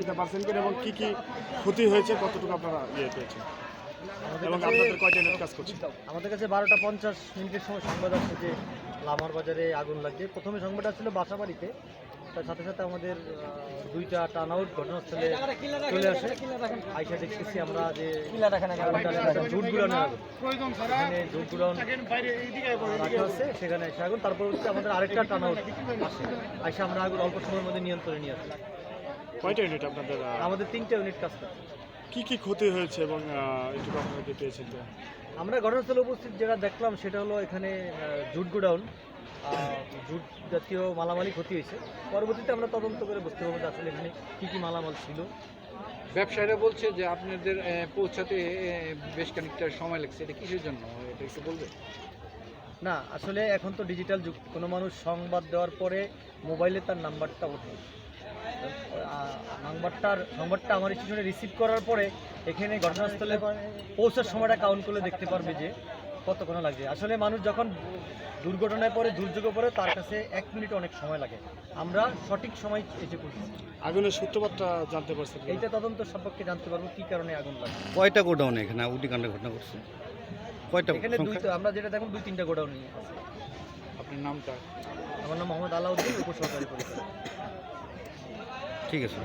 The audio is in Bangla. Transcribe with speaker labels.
Speaker 1: জানতে পারছেন কিনা এবং কি কি ক্ষতি হয়েছে? কতটুকু আপনারা ইয়ে পেয়েছেন? এবং আপনাদের কয়টা নেট কাজ করছে
Speaker 2: আমাদের কাছে বারোটা পঞ্চাশ মিনিটের সময় সংবাদ আসছে যে লামার বাজারে আগুন লাগছে। প্রথমে সংবাদ আসছিল বাসাবাড়িতে। তার সাথে সাথে আমাদের দুইটা টার্ন আউট ঘটনাস্থলে চলে আসে। আইসা দেখতেছি আমরা যে জুট গুলানো এখানে জুট গুলান রাখা আছে সেখানে এসে আগুন। তারপর হচ্ছে আমাদের আরেকটা টার্ন আউট আসে। আইসা আমরা আগুন অল্প সময়ের মধ্যে নিয়ন্ত্রণে নিয়ে আসি।
Speaker 1: কয়টা ইউনিট আপনাদের
Speaker 2: আমাদের তিনটা ইউনিট কাজ করে
Speaker 1: কি কি ক্ষতি হয়েছে এবং একটু পেয়েছেন
Speaker 2: আমরা ঘটনাস্থলে উপস্থিত যেটা দেখলাম সেটা হলো এখানে জুট গোডাউন। জুট জাতীয় মালামালি ক্ষতি হয়েছে। পরবর্তীতে আমরা তদন্ত করে বুঝতে পারব যে আসলে এখানে কী কী মালামাল ছিল।
Speaker 3: ব্যবসায়ীরা বলছে যে আপনাদের পৌঁছাতে বেশ খানিকটা সময় লাগছে। এটা কিসের জন্য? এটা একটু বলবে?
Speaker 2: না আসলে এখন তো ডিজিটাল যুগ। কোনো মানুষ সংবাদ দেওয়ার পরে মোবাইলে তার নাম্বারটা ওঠে। নাম্বারটার সংবাদটা আমার স্টেশনে রিসিভ করার পরে এখানে ঘটনাস্থলে পৌঁছার সময়টা কাউন্ট করলে দেখতে পারবে যে কতক্ষণ লাগে। আসলে মানুষ যখন দুর্ঘটনায় পড়ে দুর্যোগে পড়ে তার কাছে এক মিনিট অনেক সময় লাগে। আমরা সঠিক সময় এসে পড়ছি
Speaker 1: আগুনের সূত্রপাতটা জানতে পারছেন কিনা?
Speaker 2: এইটা তদন্ত সম্পর্কে জানতে পারব কি কারণে আগুন লাগে।
Speaker 4: কয়টা গোডাউন এখানে? অগ্নিকাণ্ডের ঘটনা ঘটছে। কয়টা
Speaker 2: এখানে দুই আমরা যেটা দেখুন দুই তিনটা গোডাউন আছে।
Speaker 3: আপনার নামটা?
Speaker 2: আমার নাম মোহাম্মদ আলাউদ্দিন উপসহকারী পরিচালক।
Speaker 4: ঠিক আছে